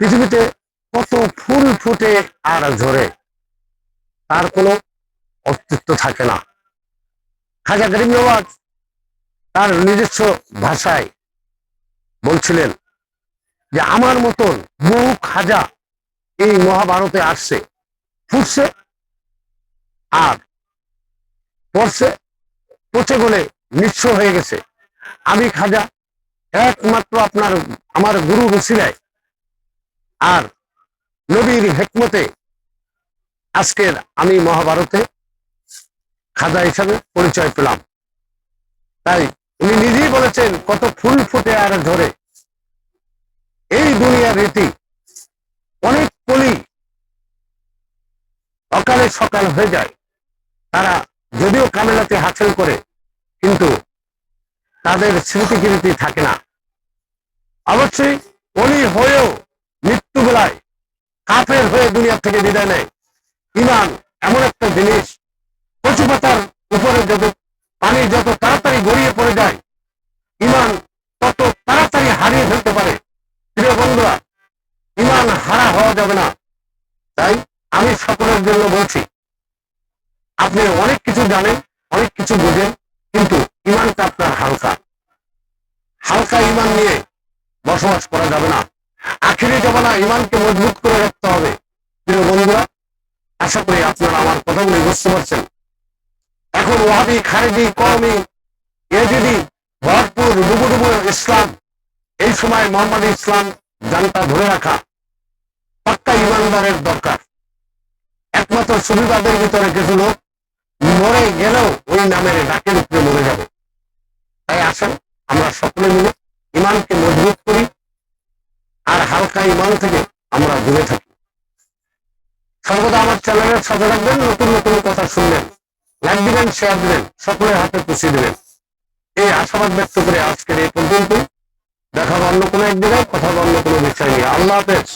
পৃথিবীতে কত ফুল ফুটে আর ঝরে, তার কোনো অস্তিত্ব থাকে না। খাজা গরিব নওয়াজ তার নিজস্ব ভাষায় বলছিলেন যে, আমার মতন বহু খাজা এই মহাভারতে আসছে। ফুটছে আর পড়ছে, পচে গলে নিঃস্ব হয়ে গেছে। আমি খাজা, একমাত্র আপনার, আমার গুরু রসিলায় আর নবীর হেকমতে আজকের আমি মহাভারতে খাজা হিসাবে পরিচয় পেলাম। তাই উনি নিজেই বলেছেন, কত ফুল ফুটে আর ঝরে। এই দুনিয়ার রীতি, অনেক কলি অকালে সকাল হয়ে যায়। তারা যদিও কামেলাতে হাসিল করে, কিন্তু তাদের স্মৃতিকীর্তি থাকে না। অবশ্যই অলি হয়েও কাফের হয়ে দুনিয়া থেকে বিদায় নেয়। ইমান এমন একটা জিনিস, কচু পাতার উপরে যত পানি যত তাড়াতাড়ি গড়িয়ে পড়ে যায়, ইমান তত তাড়াতাড়ি হারিয়ে ফেলতে পারে। প্রিয় বন্ধুরা, ইমান হারা হওয়া যাবে না। তাই আমি সকলের জন্য বলছি, আপনি অনেক কিছু জানেন, অনেক কিছু বোঝেন, কিন্তু ইমানটা আপনার হালকা। হালকা ইমান নিয়ে বসবাস করা যাবে না। আখিরি জমানা ইমানকে মজবুত করে রাখতে হবে। প্রিয় বন্ধুরা, আশা করি আপনারা আমার কথাগুলি বুঝতে পারছেন। এখন ওয়াহাবি খারেজি কওমি, এজিদি ভরপুর ডুবু ডুবু ইসলাম, এই সময় মোহাম্মদ ইসলাম জানটা ধরে রাখা পাক্কা ইমানদারের দরকার। একমাত্র সুবিধাদের ভিতরে কিছু লোক মরে গেলেও ওই নামের ডাকের উপরে মরে যাবে। তাই আসেন, আমরা সকলে মিলে ইমানকে মজবুত হালকা ইমান থেকে আমরা দূরে থাকি। সর্বদা আমার চ্যানেলের সাথে রাখবেন নতুন নতুন কথা শুনবেন লাইক দিবেন শেয়ার দিবেন, সকলের হাতে পুষিয়ে দিবেন। এই আশাবাদ ব্যক্ত করে আজকের এই পর্যন্ত দেখাবো অন্য কোনো এক জায়গায় কথা অন্য কোনো বিষয় নিয়ে। আল্লাহ হাফেজ।